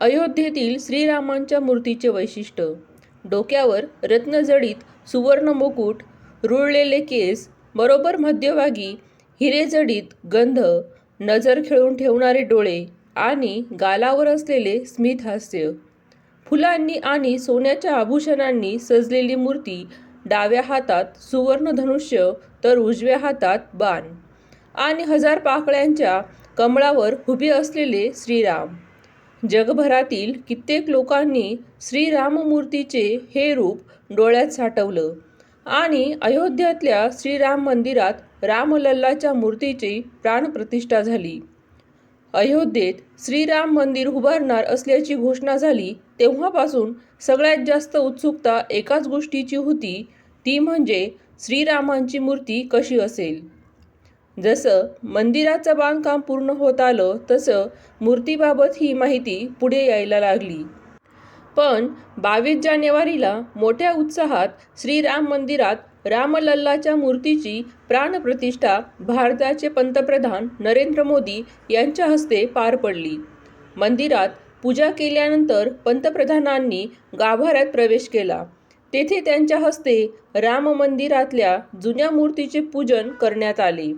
अयोध्येतील श्रीरामांच्या मूर्तीचे वैशिष्ट्य. डोक्यावर रत्नजडीत सुवर्ण मुकुट रुळलेले केस बरोबर मध्यभागी हिरेजडीत गंध नजर खेळून ठेवणारे डोळे आणि गालावर असलेले स्मित हास्य. फुलांनी आणि सोन्याच्या आभूषणांनी सजलेली मूर्ती डाव्या हातात सुवर्णधनुष्य तर उजव्या हातात बाण आणि हजार पाकळ्यांच्या कमळावर उभे असलेले श्रीराम. जगभरातील कित्येक लोकांनी श्रीराममूर्तीचे हे रूप डोळ्यात साठवलं आणि अयोध्यातल्या श्रीराम मंदिरात रामलल्लाच्या मूर्तीची प्राणप्रतिष्ठा झाली. अयोध्येत श्रीराम मंदिर उभारणार असल्याची घोषणा झाली तेव्हापासून सगळ्यात जास्त उत्सुकता एकाच गोष्टीची होती ती म्हणजे श्रीरामांची मूर्ती कशी असेल? जसं मंदिराचं बांधकाम पूर्ण होत आलं तसं मूर्तीबाबत ही माहिती पुढे यायला लागली. पण बावीस जानेवारीला मोठ्या उत्साहात श्रीराम मंदिरात रामलल्लाच्या मूर्तीची प्राणप्रतिष्ठा भारताचे पंतप्रधान नरेंद्र मोदी यांच्या हस्ते पार पडली. मंदिरात पूजा केल्यानंतर पंतप्रधानांनी गाभाऱ्यात प्रवेश केला. तेथे त्यांच्या हस्ते राम मंदिरातल्या जुन्या मूर्तीचे पूजन करण्यात आले.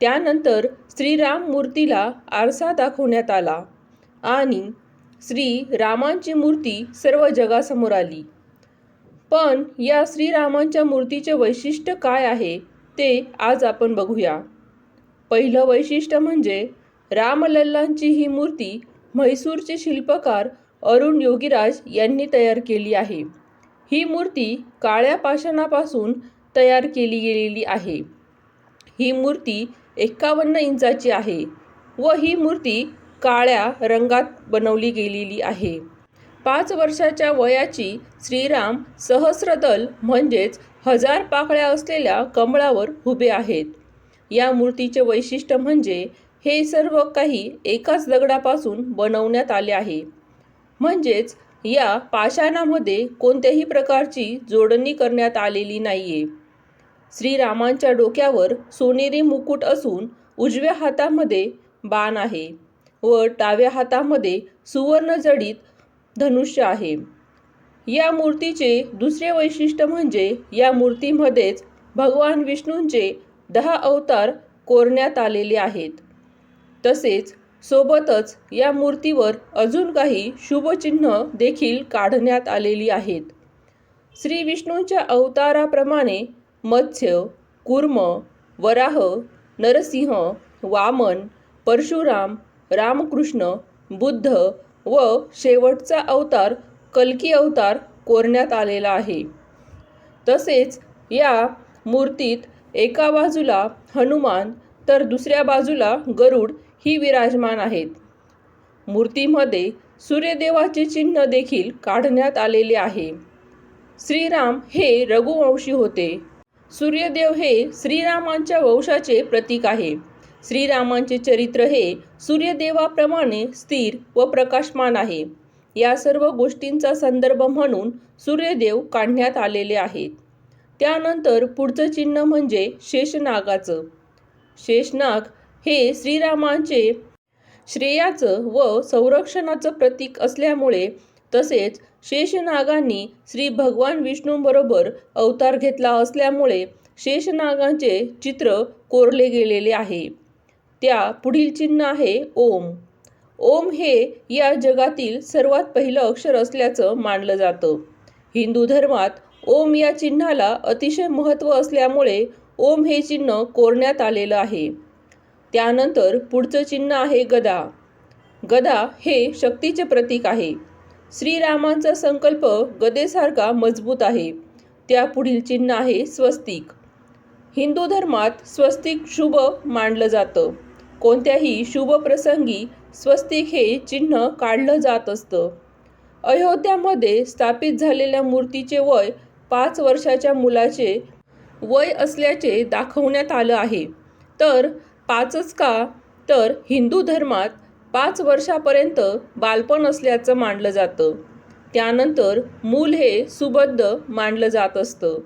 त्यानंतर श्रीराम मूर्तीला आरसा दाखवण्यात आला आणि श्री रामांची मूर्ती सर्व जगासमोर आली. पण या श्रीरामांच्या मूर्तीचे वैशिष्ट्य काय आहे ते आज आपण बघूया. पहिलं वैशिष्ट्य म्हणजे रामलल्लांची ही मूर्ती म्हैसूरचे शिल्पकार अरुण योगीराज यांनी तयार केली आहे. ही मूर्ती काळ्या पाषाणापासून तयार केली गेलेली आहे. ही मूर्ती एक्कावन्न इंचाची आहे व ही मूर्ती काळ्या रंगात बनवली गेलेली आहे. पाच वर्षाच्या वयाची श्रीराम सहस्रदल म्हणजेच हजार पाकळ्या असलेल्या कमळावर उभे आहेत. या मूर्तीचे वैशिष्ट्य म्हणजे हे सर्व काही एकाच दगडापासून बनवण्यात आले आहे. म्हणजेच या पाषाणामध्ये कोणत्याही प्रकारची जोडणी करण्यात आलेली नाही आहे श्रीरामांच्या डोक्यावर सोनेरी मुकुट असून उजव्या हातामध्ये बाण आहे व डाव्या हातामध्ये सुवर्णजडीत धनुष्य आहे. या मूर्तीचे दुसरे वैशिष्ट्य म्हणजे या मूर्तीमध्येच भगवान विष्णूंचे दहा अवतार कोरण्यात आलेले आहेत. तसेच सोबतच या मूर्तीवर अजून काही शुभचिन्ह देखील काढण्यात आलेली आहेत. श्री विष्णूंच्या अवताराप्रमाणे मत्स्य कुर्म वराह नरसिंह वामन परशुराम रामकृष्ण बुद्ध व शेवटचा अवतार कल्की अवतार कोरण्यात आलेला आहे. तसेच या मूर्तीत एका बाजूला हनुमान तर दुसऱ्या बाजूला गरुड ही विराजमान आहेत. मूर्तीमध्ये सूर्यदेवाचे चिन्ह देखील काढण्यात आलेले आहे. श्रीराम हे रघुवंशी होते. सूर्यदेव हे श्रीरामांच्या वंशाचे प्रतीक आहे. श्रीरामांचे चरित्र हे सूर्यदेवाप्रमाणे स्थिर व प्रकाशमान आहे. या सर्व गोष्टींचा संदर्भ म्हणून सूर्यदेव काढण्यात आलेले आहेत. त्यानंतर पुढचं चिन्ह म्हणजे शेषनागाचं. शेषनाग हे श्रीरामांचे श्रेयाचं व संरक्षणाचं प्रतीक असल्यामुळे तसेच शेषनागांनी श्री भगवान विष्णूंबरोबर अवतार घेतला असल्यामुळे शेषनागांचे चित्र कोरले गेलेले आहे. त्या पुढील चिन्ह आहे ओम. ओम हे या जगातील सर्वात पहिलं अक्षर असल्याचं मानलं जातं. हिंदू धर्मात ओम या चिन्हाला अतिशय महत्त्व असल्यामुळे ओम हे चिन्ह कोरण्यात आलेलं आहे. त्यानंतर पुढचं चिन्ह आहे गदा. गदा हे शक्तीचे प्रतीक आहे. श्रीरामांचा संकल्प गदेसारखा मजबूत आहे. त्या पुढील चिन्ह आहे स्वस्तिक. हिंदू धर्मात स्वस्तिक शुभ मानलं जातं. कोणत्याही शुभ प्रसंगी स्वस्तिक हे चिन्ह काढलं जात असतं. अयोध्यामध्ये स्थापित झालेल्या मूर्तीचे वय पाच वर्षाच्या मुलाचे वय असल्याचे दाखवण्यात आलं आहे. तर पाचच का? तर हिंदू धर्मात पाच वर्षापर्यंत बालपण असल्याचं मानलं जातं. त्यानंतर मूल हे सुबद्ध मानलं जात असतं.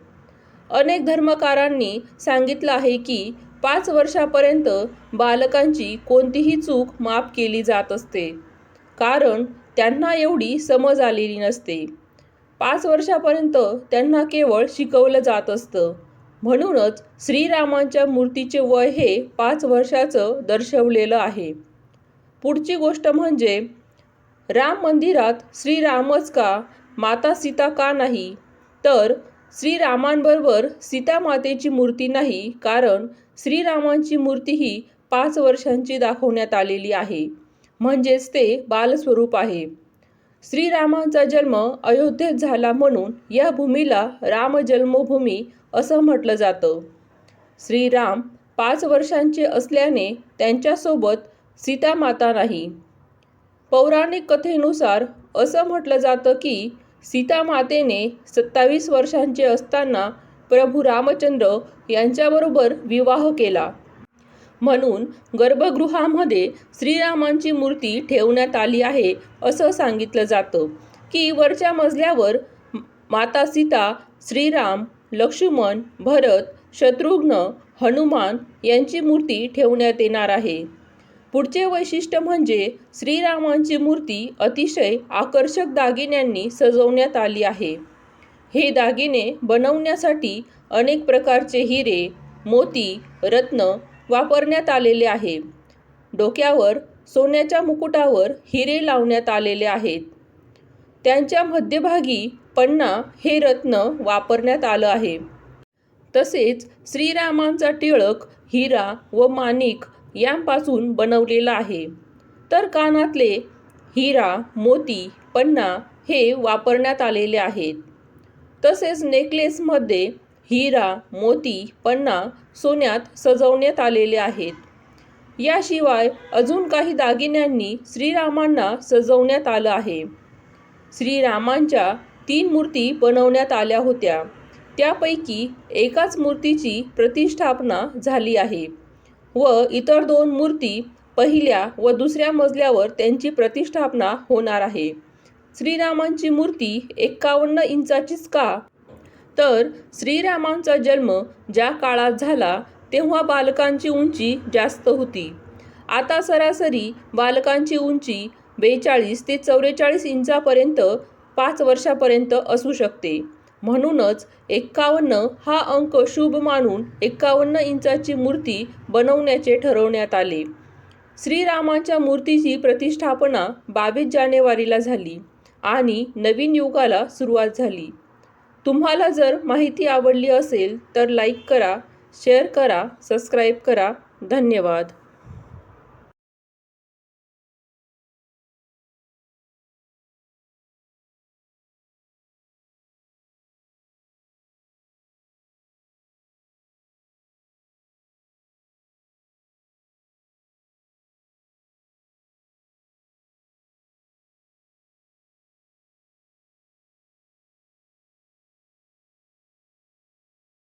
अनेक धर्मकारांनी सांगितलं आहे की पाच वर्षापर्यंत बालकांची कोणतीही चूक माफ केली जात असते. कारण त्यांना एवढी समज आलेली नसते. पाच वर्षापर्यंत त्यांना केवळ शिकवलं जात असतं. म्हणूनच श्रीरामांच्या मूर्तीचे वय हे पाच वर्षाचं दर्शवलेलं आहे. पुढची गोष्ट म्हणजे राम मंदिरात श्रीरामच का? माता सीता का नाही? तर श्रीरामांबरोबर सीता मातेची मूर्ती नाही कारण श्रीरामांची मूर्ती ही पाच वर्षांची दाखवण्यात आलेली आहे. म्हणजेच ते बालस्वरूप आहे. श्रीरामांचा जन्म अयोध्येत झाला म्हणून या भूमीला राम जन्मभूमी असं म्हटलं जातं. श्रीराम पाच वर्षांचे असल्याने त्यांच्यासोबत सीता माता नाही. पौराणिक कथेनुसार असं म्हटलं जातं की सीता मातेने सत्तावीस वर्षांचे असताना प्रभू रामचंद्र यांच्याबरोबर विवाह केला. म्हणून गर्भगृहामध्ये श्रीरामांची मूर्ती ठेवण्यात आली आहे असं सांगितलं जातं की वरच्या मजल्यावर माता सीता श्रीराम लक्ष्मण भरत शत्रुघ्न हनुमान यांची मूर्ती ठेवण्यात येणार आहे. पुढचे वैशिष्ट्य म्हणजे श्रीरामांची मूर्ती अतिशय आकर्षक दागिन्यांनी सजवण्यात आली आहे. हे दागिने बनवण्यासाठी अनेक प्रकारचे हिरे मोती रत्न वापरण्यात आलेले आहे. डोक्यावर सोन्याच्या मुकुटावर हिरे लावण्यात आलेले आहेत. त्यांच्या मध्यभागी पन्ना हे रत्न वापरण्यात आलं आहे. तसेच श्रीरामांचा टिळक हिरा व माणिक यांपासून बनवलेला आहे. तर कानातले हिरा मोती पन्ना हे वापरण्यात आलेले आहेत. तसेच नेकलेसमध्ये हिरा मोती पन्ना सोन्यात सजवण्यात आलेले आहेत. याशिवाय अजून काही दागिन्यांनी श्रीरामांना सजवण्यात आलं आहे. श्रीरामांच्या तीन मूर्ती बनवण्यात आल्या होत्या. त्यापैकी एकाच मूर्तीची प्रतिष्ठापना झाली आहे. व इतर दोन मूर्ती पहिल्या व दुसऱ्या मजल्यावर त्यांची प्रतिष्ठापना होणार आहे. श्रीरामांची मूर्ती एक्कावन्न इंचाचीच का? तर श्रीरामांचा जन्म ज्या काळात झाला तेव्हा बालकांची उंची जास्त होती. आता सरासरी बालकांची उंची बेचाळीस ते चौवेचाळीस इंचापर्यंत पाच वर्षापर्यंत असू शकते. म्हणूनच एक्कावन्न हा अंक शुभ मानून एक्कावन्न इंचाची मूर्ती बनवण्याचे ठरवण्यात आले. श्रीरामांच्या मूर्तीची प्रतिष्ठापना बावीस जानेवारीला झाली आणि नवीन युगाला सुरुवात झाली. तुम्हाला जर माहिती आवडली असेल तर लाईक करा शेअर करा सबस्क्राईब करा. धन्यवाद.